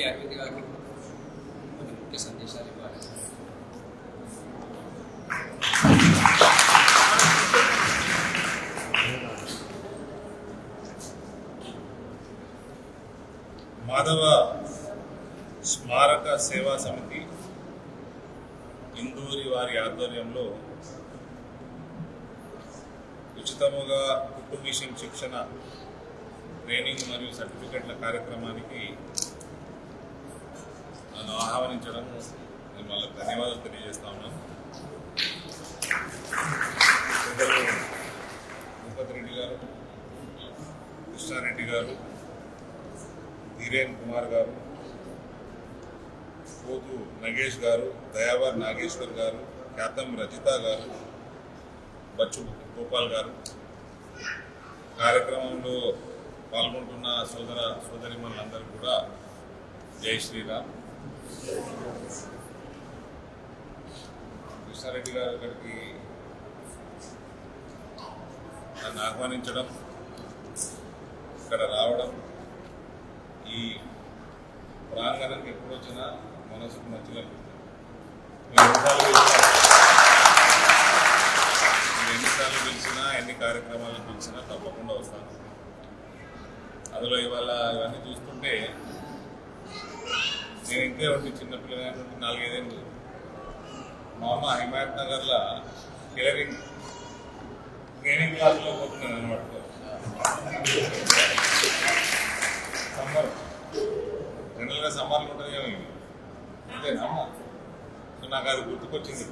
MP Arvind గారికి కొన్ని ముఖ్య సందేశాలు ఇవ్వాలి మాధవ స్మారక సేవా సమితి ఇందూరి వారి ఆధ్వర్యంలో ఉచితముగా కుట్టు మిషన్ శిక్షణ ట్రైనింగ్ మరియు సర్టిఫికెట్ల కార్యక్రమానికి నన్ను ఆహ్వానించడం నేను వాళ్ళకి ధన్యవాదాలు తెలియజేస్తా ఉన్నాను. భూపతి రెడ్డి గారు కృష్ణారెడ్డి గారు ధీరేన్ కుమార్ గారు పోతు నగేష్ గారు దయావర్ నాగేశ్వర్ గారు ఖ్యాతం రజిత గారు బచ్చు గోపాల్ గారు. కార్యక్రమంలో పాల్గొంటున్న సోదర సోదరిమణులందరూ కూడా జై శ్రీరామ్. కృష్ణారెడ్డి గారు ఇక్కడికి నన్ను ఆహ్వానించడం ఇక్కడ రావడం ఈ ప్రాంగణానికి ఎప్పుడు వచ్చినా మనసుకు మంచిగా అనిపిస్తుంది. ఎన్నిసార్లు పిలిచినా ఎన్నిసార్లు పిలిచినా ఎన్ని కార్యక్రమాలు పిలిచినా తప్పకుండా వస్తాను. అందులో ఇవాళ ఇవన్నీ చూస్తుంటే నేను ఇంకే ఉండి చిన్నపిల్లగా నాలుగైదేళ్ళు మా అమ్మ హిమాయత్ నగర్లో టైలరింగ్ ట్రైనింగ్ క్లాస్లో పోతున్నాను అనమాట. సమ్మర్. జనరల్గా సమ్మర్లు ఉంటుంది కానీ ఇవి అంతేనా సో నాకు అది గుర్తుకొచ్చింది.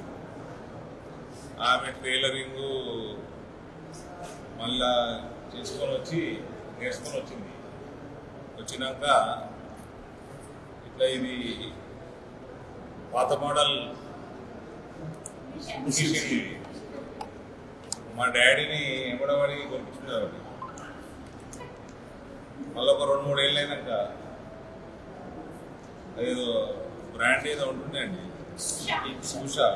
ఆమె టైలరింగ్ మళ్ళా చేసుకొని వచ్చి నేర్చుకొని వచ్చింది. వచ్చినాక ఇది పాత మోడల్. మా డాడీని ఎంబడబడి కొనిపించుకున్నారు మళ్ళీ ఒక రెండు మూడు ఏళ్ళు అయినాక ఏదో బ్రాండ్ ఏదో ఉంటుండే అండి. చూసా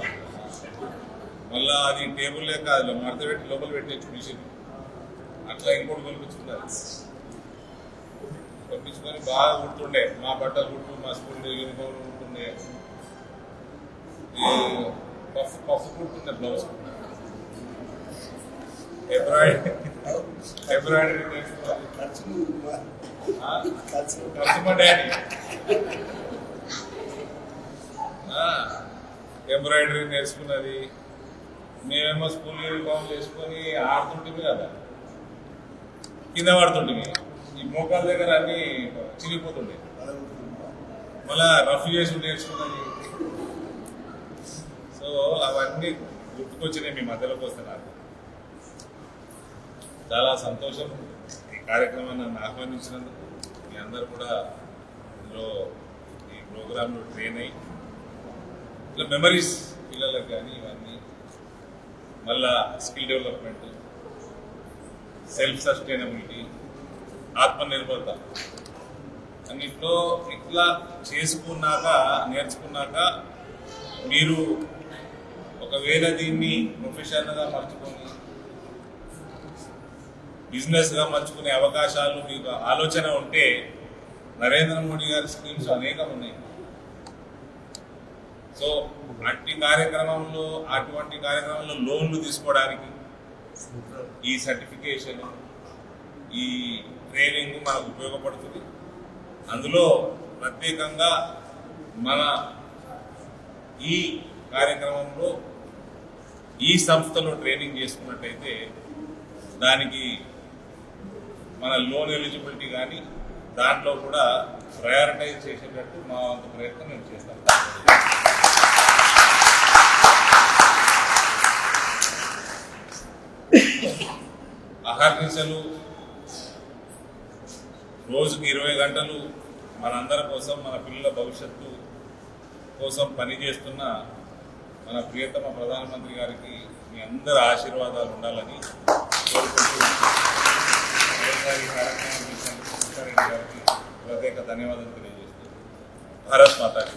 మళ్ళా అది టేబుల్ లేక అది మడత పెట్టి లోపల పెట్టేచ్చు మిషన్. అట్లా ఇంకోటి కొనిపించుకున్నారు తెప్పించుకొని బాగా కుడుతుండే. మా బట్టలు కుట్టు మా స్కూల్ యూనిఫామ్ కుడుతుండే. పఫ్ పఫ్ కుడుతుండే బ్లౌజ్. ఎంబ్రాయిడరీ ఎంబ్రాయిడరీ ఖర్చు మా డాడీ. ఎంబ్రాయిడరీ నేర్చుకున్నది. మేమేమో స్కూల్ యూనిఫామ్ చేసుకొని ఆడుతుంటుంది కదా. కింద పడుతుంటుంది ఈ మోకాల దగ్గర అన్ని చిరిగిపోతుండే మళ్ళా రఫ్ చేసి నేర్చుకున్నాయి సో అవన్నీ గుర్తుకొచ్చినాయి మీ మధ్యలోకి వస్తున్నారు నాకు చాలా సంతోషం ఈ కార్యక్రమాన్ని నన్ను ఆహ్వానించినందుకు. మీ అందరు కూడా ఇందులో ఈ ప్రోగ్రాంలో ట్రైన్ అయ్యి ఇట్లా మెమరీస్ పిల్లలకు కానీ ఇవన్నీ మళ్ళా స్కిల్ డెవలప్మెంట్ సెల్ఫ్ సస్టైనబిలిటీ ఆత్మనిర్భరత. అన్నిట్లో ఇట్లా చేసుకున్నాక నేర్చుకున్నాక మీరు ఒకవేళ దీన్ని ప్రొఫెషన్గా మలుచుకొని బిజినెస్గా మలుచుకునే అవకాశాలు మీకు ఆలోచన ఉంటే నరేంద్ర మోడీ గారి స్కీమ్స్ అనేకం ఉన్నాయి. సో అట్టి కార్యక్రమంలో అటువంటి కార్యక్రమంలో లోన్లు తీసుకోవడానికి ఈ సర్టిఫికేషన్ ఈ ట్రైనింగ్ మనకు ఉపయోగపడుతుంది. అందులో ప్రత్యేకంగా మన ఈ కార్యక్రమంలో ఈ సంస్థలో ట్రైనింగ్ చేసుకున్నట్టయితే దానికి మన లోన్ ఎలిజిబిలిటీ కానీ దాంట్లో కూడా ప్రయారిటైజ్ చేసేటట్టు మా వంతు ప్రయత్నం మేము చేస్తాం. అహర్నిశలు రోజుకి ఇరవై గంటలు మనందరి కోసం మన పిల్లల భవిష్యత్తు కోసం పనిచేస్తున్న మన ప్రియతమ ప్రధానమంత్రి గారికి మీ అందరి ఆశీర్వాదాలు ఉండాలని కోరుకుంటున్నాను గారికి ప్రత్యేక ధన్యవాదాలు తెలియజేస్తూ. భారత్ మాతాజీ